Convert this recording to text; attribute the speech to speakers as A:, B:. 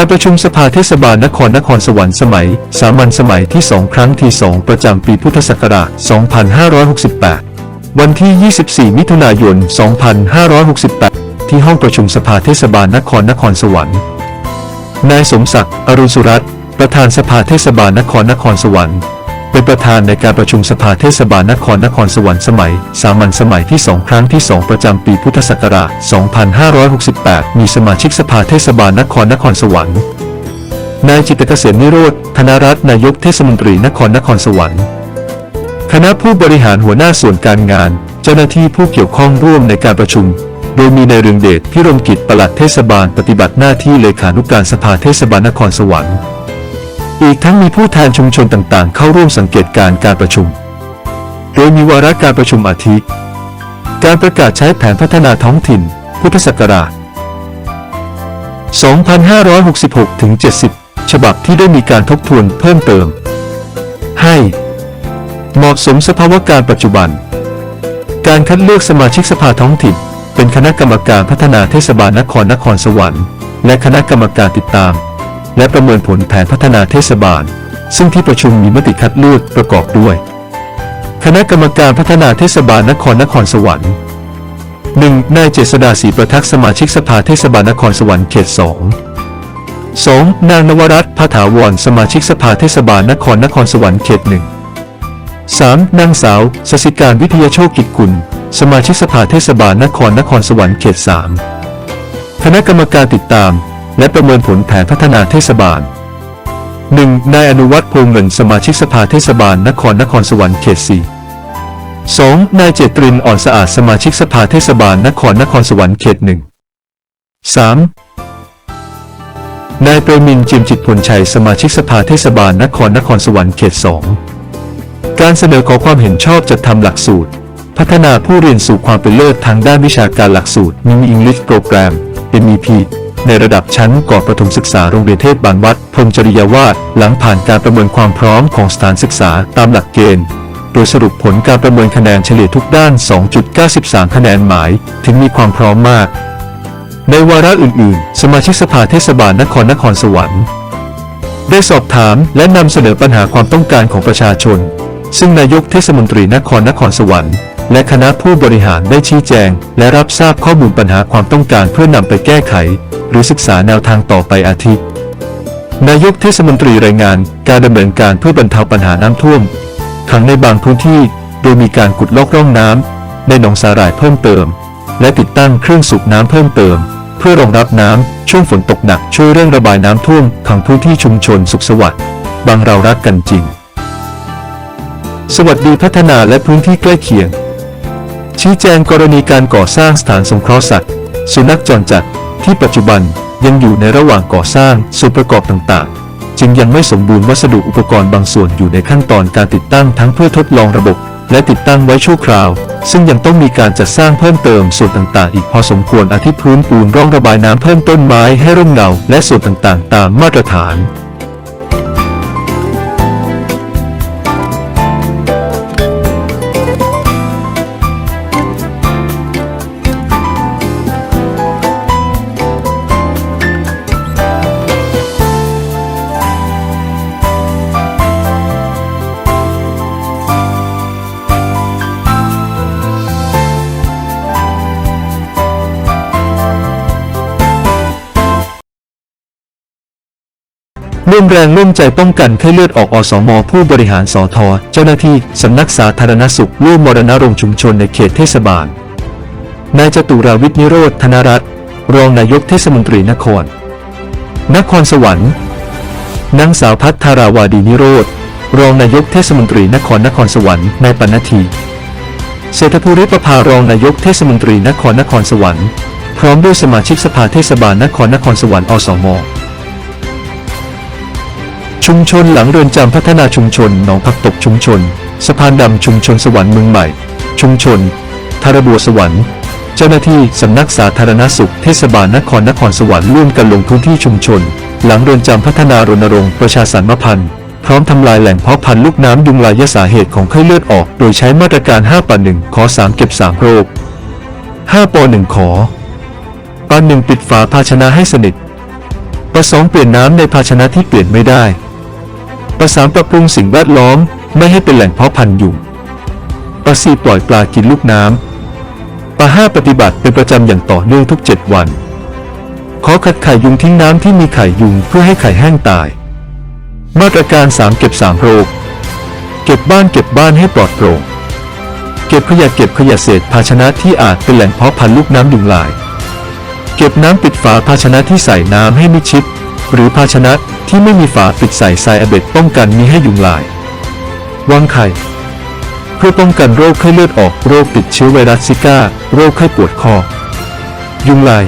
A: การประชุมสภาเทศบาลนครนครสวรรค์สมัย สามัญสมัยที่ 2 ครั้งที่ 2 ประจำปีพุทธศักราช 2568 วันที่ 24 มิถุนายน 2568 ที่ห้องประชุมสภาเทศบาลนครนครสวรรค์ นายสมศักดิ์ อรุณสุรัตน์ ประธานสภาเทศบาลนครนครสวรรค์ เป็นประธานในการประชุมสภาเทศบาลนครนครสวรรค์สมัย สามัญสมัยที่ 2 ครั้งที่ 2 ประจำปีพุทธศักราช 2568 มีสมาชิกสภาเทศบาลนครนครสวรรค์ นายจิตเกษมนิโรธธนรัตน์นายกเทศมนตรีนครนครสวรรค์ คณะผู้บริหารหัวหน้าส่วนการงาน เจ้าหน้าที่ผู้เกี่ยวข้องร่วมในการประชุมโดยมีนายเรืองเดชพิรมกิจปลัดเทศบาลปฏิบัติหน้าที่เลขานุการสภาเทศบาลนครสวรรค์ อีกทั้งมีผู้แทนชุมชนต่างๆ เข้าร่วมสังเกตการณ์การประชุม โดยมีวาระการประชุมอาทิการประกาศใช้แผนพัฒนาท้องถิ่น พุทธศักราช 2566 ถึง 70 ฉบับที่ได้มีการทบทวนเพิ่มเติม ให้เหมาะสมสภาวะการปัจจุบัน การคัดเลือกสมาชิกสภาท้องถิ่น เป็นคณะกรรมการพัฒนาเทศบาลนครนครสวรรค์ และคณะกรรมการติดตาม และประเมินผลแผนพัฒนาเทศบาล ซึ่งที่ประชุมมีมติคัดเลือกประกอบด้วย คณะกรรมการพัฒนาเทศบาลนครนครสวรรค์ 1. นายเจษดาศรีประทักษ์สมาชิกสภาเทศบาลนครสวรรค์เขต 2 2. นางนวรัตน์พถาวรสมาชิกสภาเทศบาลนครนครสวรรค์เขต 1 3. นางสาวสสิการวิทยาโชคกิจกุล สมาชิกสภาเทศบาลนครนครสวรรค์เขต 3 คณะกรรมการติดตาม และประเมินผลแผนพัฒนาเทศบาล 1. นายอนุวัฒน์พงเงินสมาชิกสภาเทศบาลนครนครสวรรค์เขต4 2. นายเจตรินอ่อนสะอาดสมาชิกสภาเทศบาลนครนครสวรรค์เขต1 3. นายเปรมินจิมจิตพลชัยสมาชิกสภาเทศบาลนครนครสวรรค์เขต2การเสนอขอความเห็นชอบจัดทำหลักสูตร พัฒนาผู้เรียนสู่ความเป็นเลิศทางด้านวิชาการหลักสูตร Mini English Program MEP ในระดับชั้นก่อนประถมศึกษาโรงเรียนเทศบาลวัดพรมจริยาวาสหลังผ่านการประเมินความพร้อมของสถานศึกษาตามหลักเกณฑ์ โดยสรุปผลการประเมินคะแนนเฉลี่ยทุกด้าน 2.93 คะแนนหมาย ถึงมีความพร้อมมาก ในวาระอื่น ๆ สมาชิกสภาเทศบาลนครนครสวรรค์ได้สอบถามและนำเสนอปัญหาความต้องการของประชาชน ซึ่งนายกเทศมนตรีนครนครสวรรค์ และคณะผู้บริหารได้ชี้แจง และรับทราบข้อมูลปัญหาความต้องการเพื่อนำไปแก้ไข หรือศึกษาแนวทางต่อไปอาทิตย์ นายกเทศมนตรีรายงานการดำเนินการเพื่อบรรเทาปัญหาน้ำท่วมขังในบางพื้นที่ โดยมีการขุดลอกร่องน้ำในหนองสาหร่ายเพิ่มเติม และติดตั้งเครื่องสูบน้ำเพิ่มเติม เพื่อรองรับน้ำช่วงฝนตกหนักช่วยเร่งระบายน้ำท่วมขังพื้นที่ชุมชนสุขสวัสดิ์บางเรารักกันจริง สวัสดีพัฒนาและพื้นที่ใกล้เคียง ชี้แจงกรณีการก่อสร้างสถานสงเคราะห์สัตว์ สุนัขจรจัดที่ปัจจุบันยังอยู่ในระหว่างก่อสร้างส่วนประกอบต่างๆ จึงยังไม่สมบูรณ์วัสดุอุปกรณ์บางส่วนอยู่ในขั้นตอนการติดตั้งทั้งเพื่อทดลองระบบ และติดตั้งไว้ชั่วคราว ซึ่งยังต้องมีการจัดสร้างเพิ่มเติมส่วนต่างๆ อีกพอสมควรอาทิพื้นปูนร่องระบายน้ำเพิ่มต้นไม้ให้ร่มเงาและส่วนต่างๆ ตามมาตรฐาน ร่วมแรงร่วมใจป้องกันไข้เลือดออกอสม ผู้บริหารสอทอเจ้าหน้าที่สำนักสาธารณสุขร่วมมรณรงค์ชุมชนในเขตเทศบาล นายจตุราวิทย์นิโรธธนรัตน์รองนายกเทศมนตรีนคร นครสวรรค์นางสาวพัฒราวาดีนิโรธรองนายกเทศมนตรีนครนครสวรรค์นายปณทีเศรษฐภูริประภารองนายกเทศมนตรีนครนครสวรรค์ พร้อมด้วยสมาชิกสภาเทศบาลนครนครสวรรค์อสม ชุมชนหลังเรือนจำพัฒนาชุมชนหนองผักตกชุมชน สะพานดำชุมชนสวรรค์เมืองใหม่ ชุมชนทารบัวสวรรค์ เจ้าหน้าที่สำนักสาธารณสุขเทศบาลนครนครสวรรค์ร่วมกันลงพื้นที่ชุมชน หลังเรือนจำพัฒนารณรงค์ประชาสัมพันธ์พร้อมทำลายแหล่งเพาะพันธุ์ลูกน้ำยุงลายสาเหตุของไข้เลือดออก โดยใช้มาตรการ 5ป1ขอ 3 เก็บ 3 โรค 5ป1ขอป1ปิดฝาภาชนะให้สนิทประสองเปลี่ยนน้ำในภาชนะที่เปลี่ยนไม่ได้ ประสามปรับปรุงสิ่งแวดล้อมไม่ให้เป็นแหล่งเพาะพันธุ์ยุงประสี่ปล่อยปลากินลูกน้ำประห้าปฏิบัติเป็นประจำอย่างต่อเนื่องทุกเจ็ดวัน ขอขัดไข่ยุงทิ้งน้ำที่มีไข่ยุงเพื่อให้ไข่แห้งตาย มาตรการ 3 เก็บ 3 โรค เก็บบ้านเก็บบ้านให้ปลอดโปร่ง เก็บขยะเก็บขยะเศษภาชนะที่อาจเป็นแหล่งเพาะพันธุ์ลูกน้ำยุงลาย เก็บน้ำปิดฝาภาชนะที่ใส่น้ำให้มิดชิด หรือภาชนะที่ไม่มีฝาปิดใส่ทรายอเบ็ดป้องกันมิให้ยุงลาย วางไข่เพื่อป้องกันโรคไข้เลือดออก โรคติดเชื้อไวรัสซิก้า โรคไข้ปวดคอ ยุงลาย